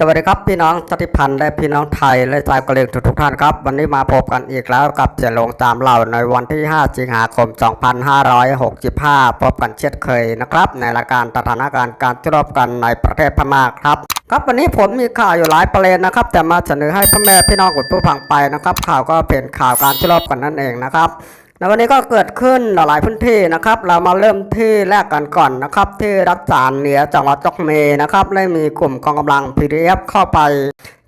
สวัสดีครับพี่น้องชาติพันธุ์และพี่น้องไทยและชาวกะเหรี่ยงทุกท่านครับ วันนี้มาพบกันอีกแล้วกับเสียหลงตามเราในวันที่ 5 สิงหาคม 2565 พบกันเช่นเคยนะครับ ในรายการสถานการณ์การที่รบกันในประเทศพม่าครับครับวันนี้ผมมีข่าวอยู่หลายประเด็นนะครับ แต่มาเสนอให้พ่อแม่พี่น้องคุณผู้ฟังไปนะครับ ข่าวก็เป็นข่าวการที่รบกันนั่นเองนะครับ ในวันนี้ก็เกิดขึ้นหลายพื้นที่นะครับ เรามาเริ่มที่แรกกันก่อนนะครับ ที่รัฐสารเหนือจังหวัดจอกเมนะครับได้มีกลุ่มกองกำลัง PDF เข้าไป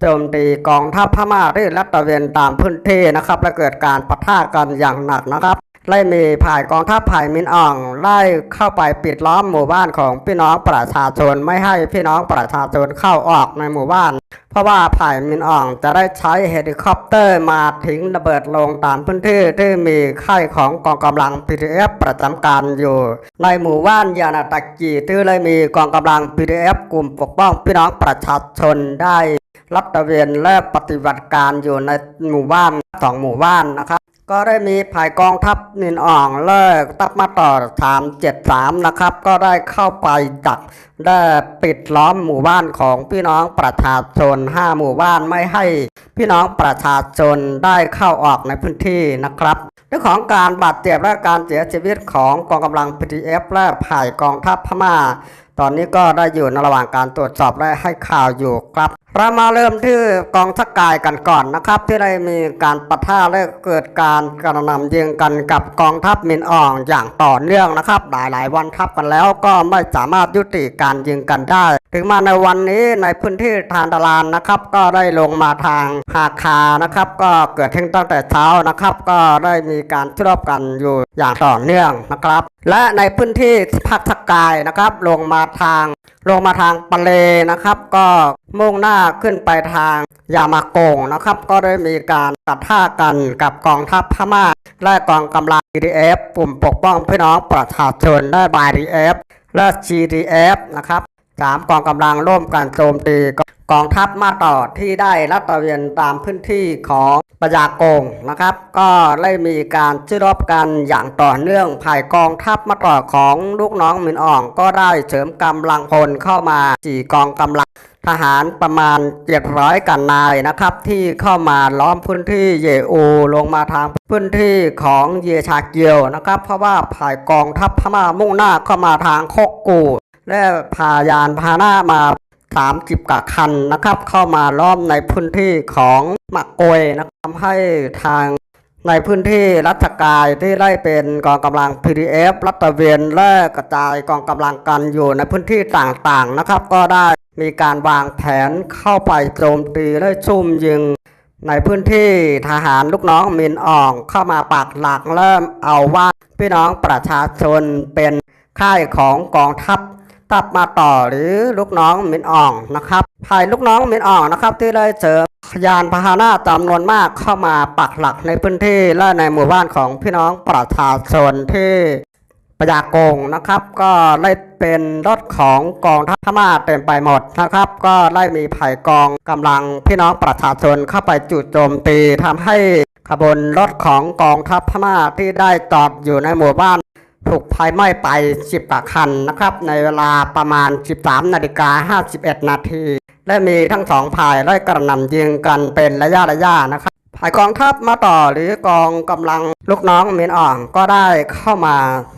โจมตีกองทัพพม่าที่รัฐตะเวนตามพื้นที่นะครับและเกิดการปะทะกันอย่างหนักนะครับ ไล่มีผ่ายกองทัพผ่ายมินอ่อง ไล่เข้าไปปิดล้อมหมู่บ้านของพี่น้องประชาชนไม่ให้พี่น้องประชาชนเข้าออกในหมู่บ้าน เพราะว่าผ่ายมินอ่องจะได้ใช้เฮลิคอปเตอร์มาทิ้งระเบิดลงตามพื้นที่ที่มีค่ายของกองกำลัง PDF ประจำการอยู่ ในหมู่บ้านยานาตะกีที่เลยมีกองกำลัง PDF กลุ่มปกป้องพี่น้องประชาชนได้รัดตะเวนและปฏิบัติการอยู่ในหมู่บ้านสองหมู่บ้านนะครับ ก็ได้มีภายกองทัพนินอ่องเลิกตับมาต่อ373นะครับ ก็ได้เข้าไปจับได้ปิดล้อมหมู่บ้านของพี่น้องประชาชน5หมู่บ้านไม่ให้พี่น้องประชาชนได้เข้าออกในพื้นที่นะครับเรื่องของการบาดเจ็บและการเสียชีวิตของกองกำลัง PDF และผ่ายกองทัพพม่า ตอนนี้ก็ได้อยู่ในระหว่างการตรวจสอบและให้ข่าวอยู่ครับเรามาเริ่มที่กองทัพกายกันก่อนนะครับ ที่ได้มีการปะทะและเกิดการกระหน่ำยิงกันกับกองทัพมินอ่องอย่างต่อเนื่องนะครับ หลายๆวันทับกันแล้วก็ไม่สามารถยุติการยิงกันได้ ถึงมาในวันนี้ในพื้นที่ทานตะลานนะครับ ก็ได้ลงมาทางหาคานะครับ ก็เกิดขึ้นตั้งแต่เช้านะครับ ก็ได้มีการทรบกันอยู่อย่างต่อเนื่องนะครับ และในพื้นที่ภาคทกายนะครับ ลงมาทาง ลงมาทางปะเลนะครับ ก็มุ่งหน้าขึ้นไปทางยามาโกงนะครับ ก็ได้มีการตัดท่ากันกับกองทัพพม่าและกองกำลัง GDF กลุ่มปกป้องพี่น้องประชาชนและ BDF และ GDF นะครับสามกองกำลังร่วมกันโจมตี กองทัพมาต่อที่ได้รัดตระเวนตามพื้นที่ของปะยาโกงนะครับ ก็ได้มีการชื่อรบกันอย่างต่อเนื่องภายกองทัพมาต่อของลูกน้องมินอ่อง ก็ได้เสริมกำลังพลเข้ามาสี่กองกำลังทหารประมาณ 700 กันนายนะครับ ที่เข้ามาล้อมพื้นที่เยโอลงมาทางพื้นที่ของเยชาเกียวนะครับ เพราะว่าผ่ายกองทัพพม่ามุ่งหน้าเข้ามาทางโคกกูและพายานพาหนะมา 30กว่าคันนะครับ เข้ามาล้อมในพื้นที่ของมักโกยนะครับทำให้ทางในพื้นที่รัชกายที่ได้เป็นกองกำลัง PDF รัตตระเวนและกระจายกองกำลังกันอยู่ในพื้นที่ต่างๆนะครับ ก็ได้มีการวางแผนเข้าไปโจมตีและซุ่มยิง ในพื้นที่ทหารลูกน้องมินอ่องเข้ามาปักหลักเริ่มเอาว่าพี่น้องประชาชนเป็นค่ายของกองทัพ ตับมาต่อหรือลูกน้องมินอ่องนะครับภายลูกน้องมินอ่องนะครับที่ได้เจอยานพาหนะจำนวนมากเข้ามาปักหลักในพื้นที่และในหมู่บ้านของพี่น้องประชาชนที่ปยากงนะครับ ก็ได้เป็นรถของกองทัพพม่าเต็มไปหมดนะครับ ก็ได้มีไผ่กองกำลังพี่น้องประชาชนเข้าไปจุดโจมตีทำให้ขบวนรถของกองทัพพม่าที่ได้จอดอยู่ในหมู่บ้าน ถูกไฟไหม้ไป 10กว่าคันนะครับ ในเวลาประมาณ 13นาฬิกา51 นาที และมีทั้งสองภายได้กระหน่ำยิงกันเป็นระยะระยะนะครับฝ่ายกองทัพมาต่อหรือกองกำลังลูกน้องเมียนอ่องก็ได้เข้ามา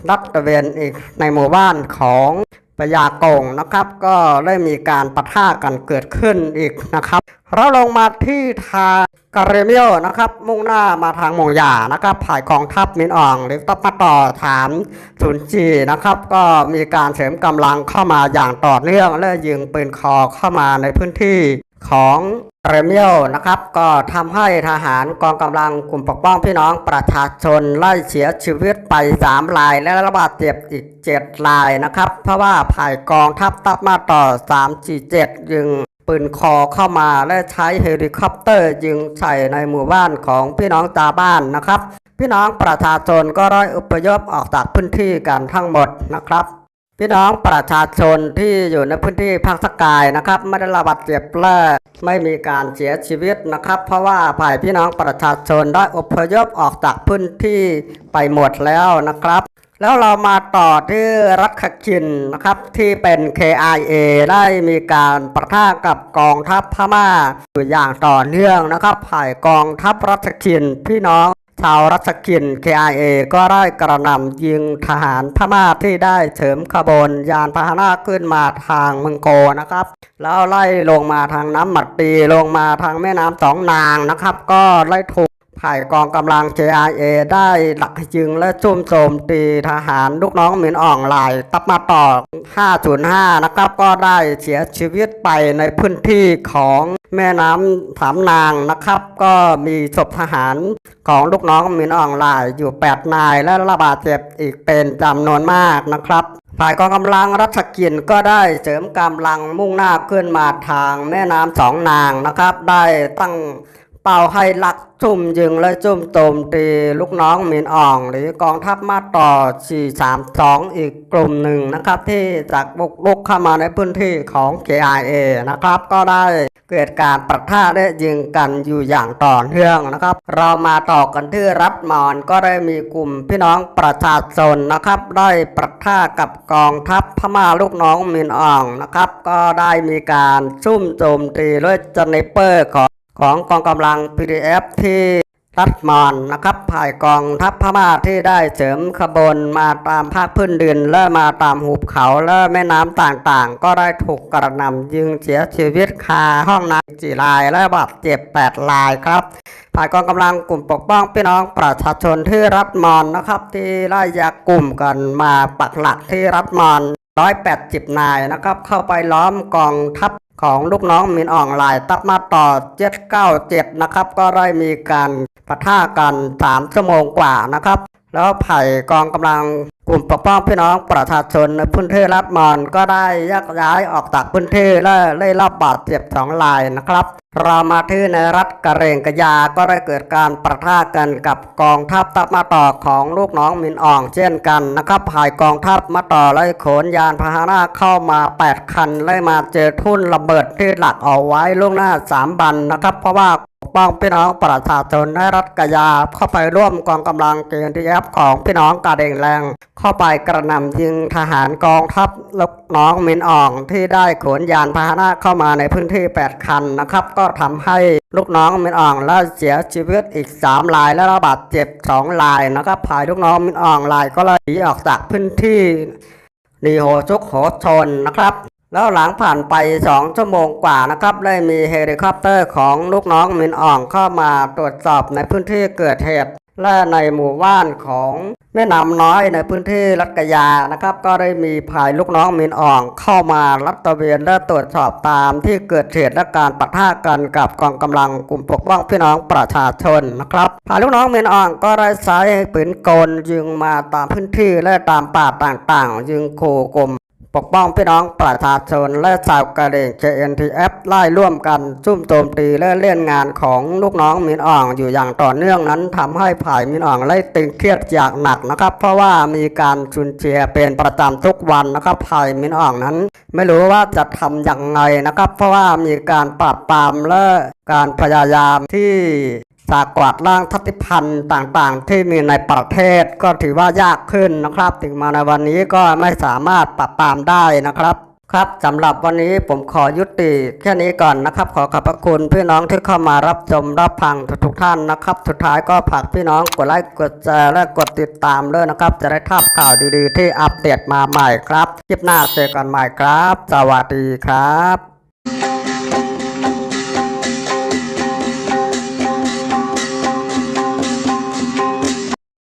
รัดตะเวนอีกในหมู่บ้านของ ปยากงนะครับ ก็ได้มีการปะทะกันเกิดขึ้นอีกนะครับ เราลงมาที่ทางกาเรเมียวนะครับ มุ่งหน้ามาทางมงหยานะครับผ่ายกองทัพมินอ่อง หรือต้องมาต่อฐานศูนย์จีนะครับ ก็มีการเสริมกำลังเข้ามาอย่างต่อเนื่องและยิงปืนคอเข้ามาในพื้นที่ ของเรเมียวนะครับ ก็ทำให้ทหารกองกำลังกลุ่มปกป้องพี่น้องประชาชนไล่เสียชีวิตไป 3 ราย และระบาดเจ็บอีก 7 รายนะครับ เพราะว่าภายกองทัพตับมาต่อ 347 ยิงปืนคอเข้ามาและใช้เฮลิคอปเตอร์ยิงใส่ในหมู่บ้านของพี่น้องชาบ้านนะครับ พี่น้องประชาชนก็ได้อพยพออกจากพื้นที่กันทั้งหมดนะครับ พี่น้องประชาชนที่อยู่ในพื้นที่ภาคสกายนะครับ ไม่ได้รับาดเจ็บและไม่มีการเสียชีวิตนะครับ เพราะว่าฝ่ายพี่น้องประชาชนได้อพยพออกจากพื้นที่ไปหมดแล้วนะครับแล้วเรามาต่อที่รัฐคินนะครับที่เป็น KIA ได้มีการประทะกับกองทัพพม่าอยู่อย่างต่อเนื่องนะครับภายกองทัพรัฐคินพี่น้อง ชาวรัชกิน KIA ก็ได้กระหน่ำยิงทหารพม่าที่ได้เฉิมขบวนยานพาหนะขึ้นมาทางเมืองโกนะครับ แล้วไล่ลงมาทางน้ำหมัดปีลงมาทางแม่น้ำสองนางนะครับ ก็ไล่ถูก ผ่ายกองกำลัง JIA ได้หลักยิงและจุ่มโจมตีทหารลูกน้องหมินอ่องหลาย ตับมาต่อ 505 นะครับ ก็ได้เสียชีวิตไปในพื้นที่ของแม่น้ำสามนางนะครับ ก็มีศพทหารของลูกน้องหมินอ่องหลายอยู่ 8 นาย และระบาดเจ็บอีกเป็นจำนวนมากนะครับฝ่ายกองกำลังรัชกินก็ได้เสริมกำลังมุ่งหน้าขึ้นมาทางแม่น้ำสองนางนะครับ ได้ตั้ง เป้าให้หลักจุ่มยิงและจุ่มโจมตีลูกน้องมินอ่อง หรือกองทัพมาต่อ 432 อีกกลุ่มหนึ่งนะครับ ที่จากบุกรุกเข้ามาในพื้นที่ของ KIA นะครับ ก็ได้เกิดการประทะและยิงกันอยู่อย่างต่อเนื่องนะครับ เรามาต่อกันที่รัฐมอนก็ได้มีกลุ่มพี่น้องประชาชนนะครับ ได้ประทะกับกองทัพพม่าลูกน้องมินอ่องนะครับ ก็ได้มีการซุ่มโจมตีด้วยจเนเปอร์ของ ของกองกำลัง PDF ที่รัฐมอนนะครับภายกองทัพพม่าที่ได้เสริมขบวนมาตามภาคพื้นดิน และมาตามหุบเขาและแม่น้ำต่างๆ ก็ได้ถูกกระหน่ำยิงเสียชีวิตคาห้องน้ำจีรายและบาดเจ็บ8รายครับฝ่ายกองกำลังกลุ่มปกป้องพี่น้องประชาชนที่รัฐมอนนะครับที่ไล่ยากลุ่มกันมาปักหลักที่รัฐมอน180นายนะครับเข้าไปล้อมกองทัพ ของลูกน้องมินอ่องลายตับมาต่อ 797 นะครับ ก็ได้มีการปะทะกัน 3 ชั่วโมงกว่านะครับ แล้วไผ่กองกำลังกลุ่มปกป้องพี่น้องประชาชนในพื้นที่รัฐมอนก็ได้แยกย้ายออกจากพื้นที่และได้รับบาดเจ็บสองรายนะครับรามาที่ในรัฐกะเรงกะยาก็ได้เกิดการประทะกันกับกองทัพตับมาต่อของลูกน้องมินอ่องเช่นกันนะครับภายกองทัพมาต่อไล่ขนยานพาหนะเข้ามา 8 คันไล่มาเจอทุ่นระเบิดที่หลักเอาไว้ล่วงหน้า 3 บันนะครับ เพราะว่าปกป้องพี่น้องประชาชนในรัฐกะยาเข้าไปร่วมกองกำลังเกณฑ์ที่แอฟของพี่น้องกาเดงแรง เข้าไปกระหน่ำยิงทหารกองทัพลูกน้องมินอ่องที่ได้ขนยานพาหนะเข้ามาในพื้นที่ 8 คันนะครับก็ทำให้ลูกน้องมินอ่องและเสียชีวิตอีก 3 รายและระบาดเจ็บ 2 รายนะครับภายลูกน้องมินอ่องรายก็เลยหนีออกจากพื้นที่นีโฮชุกโหชนนะครับ แล้วหลังผ่านไป 2 ชั่วโมงกว่านะครับ ได้มีเฮลิคอปเตอร์ของลูกน้องมินอ่องเข้ามาตรวจสอบในพื้นที่เกิดเหตุ และในหมู่บ้านของแม่น้ำน้อยในพื้นที่รัตกยานะครับ ก็ได้มีภายลูกน้องมินอ่องเข้ามารัดตะเวนและตรวจสอบตามที่เกิดเหตุและการปะทะกันกับกองกำลังกลุ่มปกป้องพี่น้องประชาชนนะครับภายลูกน้องมินอ่องก็ได้ใช้ปืนกลยิงมาตามพื้นที่และตามป่าต่างๆยิงขู่กลม ปกป้องพี่น้องประชาชนและชาวกะเหรี่ยง JNTF ไล่ร่วมกันซุ่มโจมตีและเล่นงานของลูกน้องมินอ่องอยู่อย่างต่อเนื่องนั้นทำให้ผ่ายมินอ่องไล่ตึงเครียดอย่างหนักนะครับ เพราะว่ามีการชุนเชียเป็นประจำทุกวันนะครับผ่ายมินอ่องนั้น ไม่รู้ว่าจะทำอย่างไงนะครับ เพราะว่ามีการปราบปรามและการพยายามที่ จะกวาดล้างทัติพันธ์ต่างๆ ที่มีในประเทศก็ถือว่ายากขึ้นนะครับ ถึงมาในวันนี้ก็ไม่สามารถปราบปรามได้นะครับ ครับสำหรับวันนี้ผมขอยุติแค่นี้ก่อนนะครับ ขอขอบพระคุณพี่น้องที่เข้ามารับชมรับฟังทุกๆท่านนะครับ สุดท้ายก็ฝากพี่น้องกดไลค์กดแชร์และกดติดตามด้วยนะครับ จะได้ทราบข่าวดีๆ ที่อัปเดตมาใหม่ครับคลิปหน้าเจอกันใหม่ครับ สวัสดีครับ